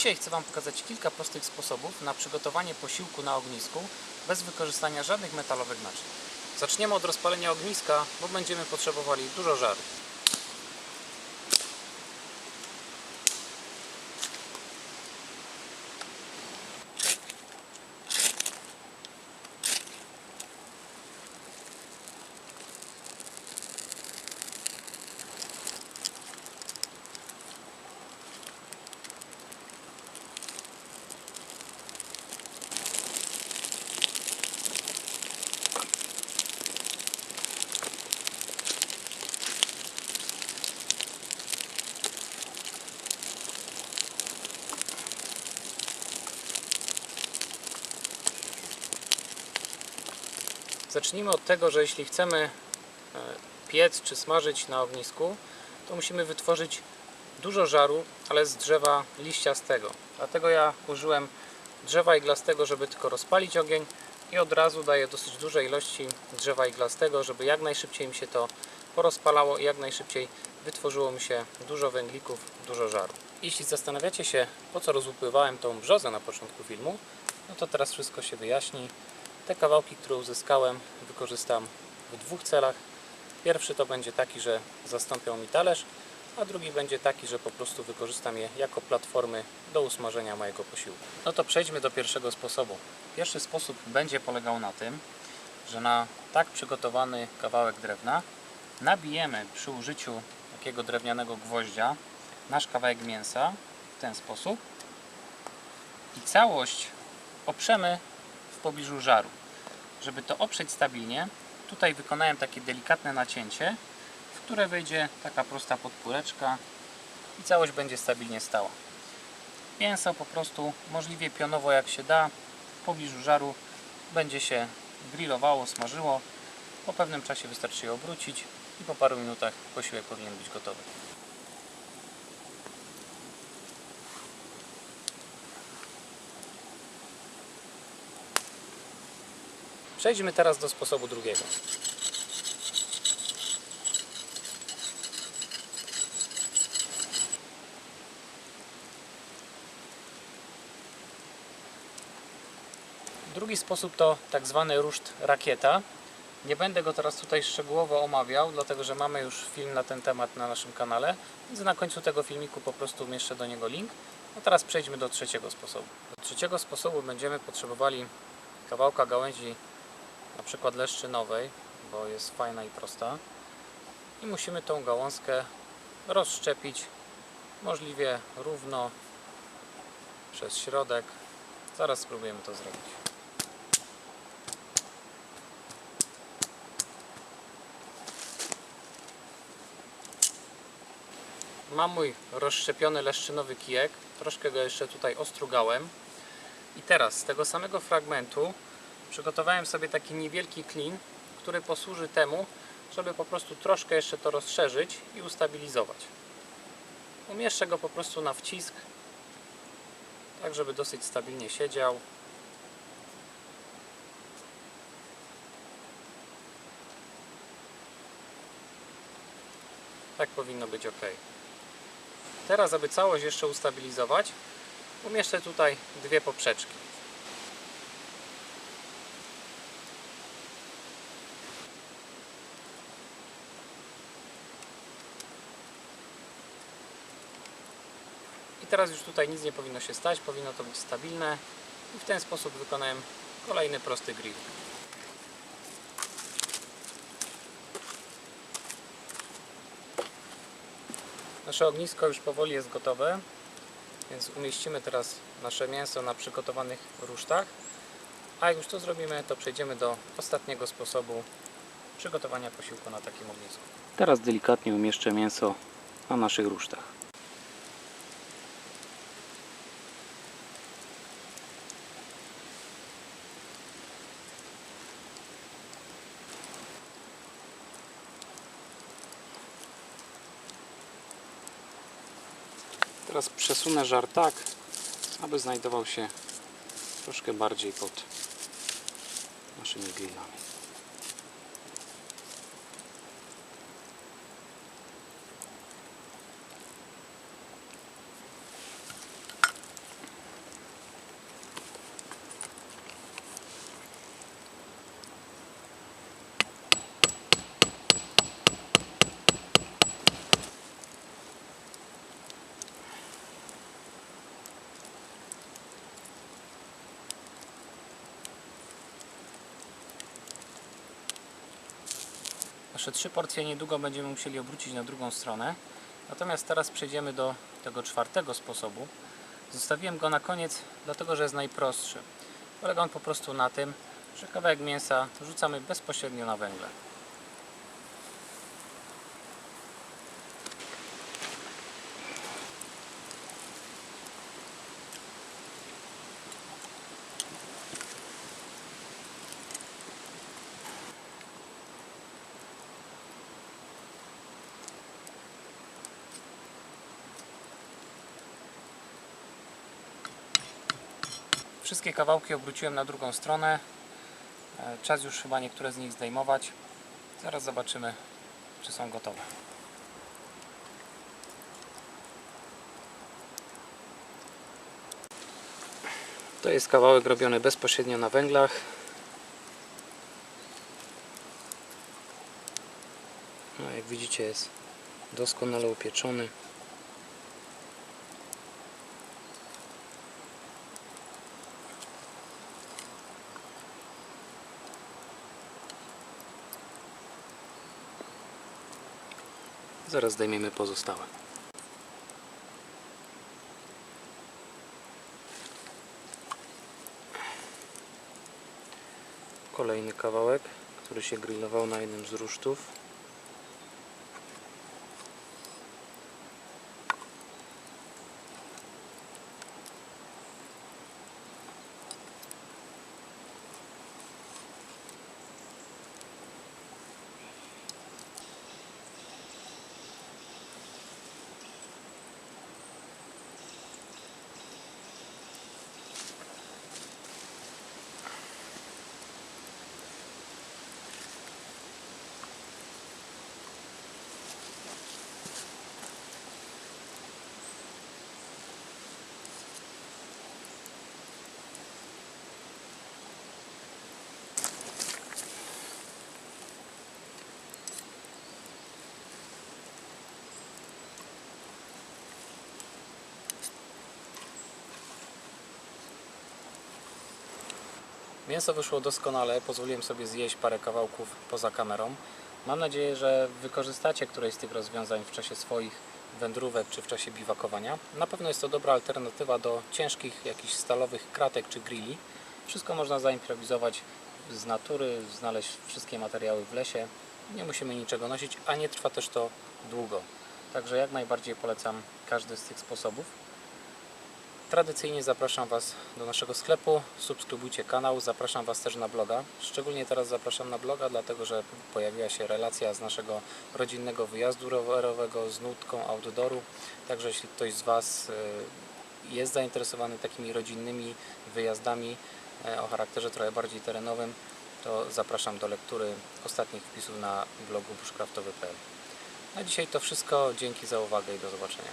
Dzisiaj chcę Wam pokazać kilka prostych sposobów na przygotowanie posiłku na ognisku bez wykorzystania żadnych metalowych naczyń. Zaczniemy od rozpalenia ogniska, bo będziemy potrzebowali dużo żaru. Zacznijmy od tego, że jeśli chcemy e, piec czy smażyć na ognisku, to musimy wytworzyć dużo żaru, ale z drzewa liściastego. Dlatego ja użyłem drzewa iglastego, żeby tylko rozpalić ogień i od razu daję dosyć duże ilości drzewa iglastego, żeby jak najszybciej mi się to porozpalało i jak najszybciej wytworzyło mi się dużo węglików, dużo żaru. Jeśli zastanawiacie się, po co rozłupywałem tą brzozę na początku filmu, no to teraz wszystko się wyjaśni. Te kawałki, które uzyskałem, wykorzystam w dwóch celach. Pierwszy to będzie taki, że zastąpią mi talerz, a drugi będzie taki, że po prostu wykorzystam je jako platformy do usmażenia mojego posiłku. No to przejdźmy do pierwszego sposobu. Pierwszy sposób będzie polegał na tym, że na tak przygotowany kawałek drewna nabijemy przy użyciu takiego drewnianego gwoździa nasz kawałek mięsa w ten sposób i całość oprzemy w pobliżu żaru. Żeby to oprzeć stabilnie, tutaj wykonałem takie delikatne nacięcie, w które wejdzie taka prosta podpóreczka i całość będzie stabilnie stała. Mięso po prostu możliwie pionowo jak się da w pobliżu żaru będzie się grillowało, smażyło. Po pewnym czasie wystarczy je obrócić i po paru minutach posiłek powinien być gotowy. Przejdźmy teraz do sposobu drugiego. Drugi sposób to tak zwany ruszt rakieta. Nie będę go teraz tutaj szczegółowo omawiał, dlatego że mamy już film na ten temat na naszym kanale, więc na końcu tego filmiku po prostu umieszczę do niego link. A teraz przejdźmy do trzeciego sposobu. Do trzeciego sposobu będziemy potrzebowali kawałka gałęzi na przykład leszczynowej, bo jest fajna i prosta. I musimy tą gałązkę rozszczepić możliwie równo przez środek. Zaraz spróbujemy to zrobić. Mam mój rozszczepiony leszczynowy kijek, troszkę go jeszcze tutaj ostrugałem. I teraz z tego samego fragmentu przygotowałem sobie taki niewielki klin, który posłuży temu, żeby po prostu troszkę jeszcze to rozszerzyć i ustabilizować. Umieszczę go po prostu na wcisk, tak żeby dosyć stabilnie siedział. Tak powinno być ok. Teraz, aby całość jeszcze ustabilizować, umieszczę tutaj dwie poprzeczki. Teraz już tutaj nic nie powinno się stać, powinno to być stabilne i w ten sposób wykonałem kolejny prosty grill. Nasze ognisko już powoli jest gotowe, więc umieścimy teraz nasze mięso na przygotowanych rusztach. A jak już to zrobimy, to przejdziemy do ostatniego sposobu przygotowania posiłku na takim ognisku. Teraz delikatnie umieszczę mięso na naszych rusztach. Teraz przesunę żar tak, aby znajdował się troszkę bardziej pod naszymi grillami. Nasze trzy porcje niedługo będziemy musieli obrócić na drugą stronę. Natomiast teraz przejdziemy do tego czwartego sposobu. Zostawiłem go na koniec, dlatego że jest najprostszy. Polega on po prostu na tym, że kawałek mięsa rzucamy bezpośrednio na węgle. Wszystkie kawałki obróciłem na drugą stronę. E, Czas już chyba niektóre z nich zdejmować. Zaraz zobaczymy, czy są gotowe. To jest kawałek robiony bezpośrednio na węglach. No, jak widzicie, jest doskonale upieczony. Zaraz zdejmiemy pozostałe. Kolejny kawałek, który się grillował na jednym z rusztów. Mięso wyszło doskonale, pozwoliłem sobie zjeść parę kawałków poza kamerą. Mam nadzieję, że wykorzystacie któreś z tych rozwiązań w czasie swoich wędrówek czy w czasie biwakowania. Na pewno jest to dobra alternatywa do ciężkich jakichś stalowych kratek czy grilli. Wszystko można zaimprowizować z natury, znaleźć wszystkie materiały w lesie. Nie musimy niczego nosić, a nie trwa też to długo. Także jak najbardziej polecam każdy z tych sposobów. Tradycyjnie zapraszam Was do naszego sklepu, subskrybujcie kanał, zapraszam Was też na bloga. Szczególnie teraz zapraszam na bloga, dlatego że pojawiła się relacja z naszego rodzinnego wyjazdu rowerowego z nutką outdooru. Także jeśli ktoś z Was y, jest zainteresowany takimi rodzinnymi wyjazdami e, o charakterze trochę bardziej terenowym, to zapraszam do lektury ostatnich wpisów na blogu bushcraftowy.pl. Na dzisiaj to wszystko. Dzięki za uwagę i do zobaczenia.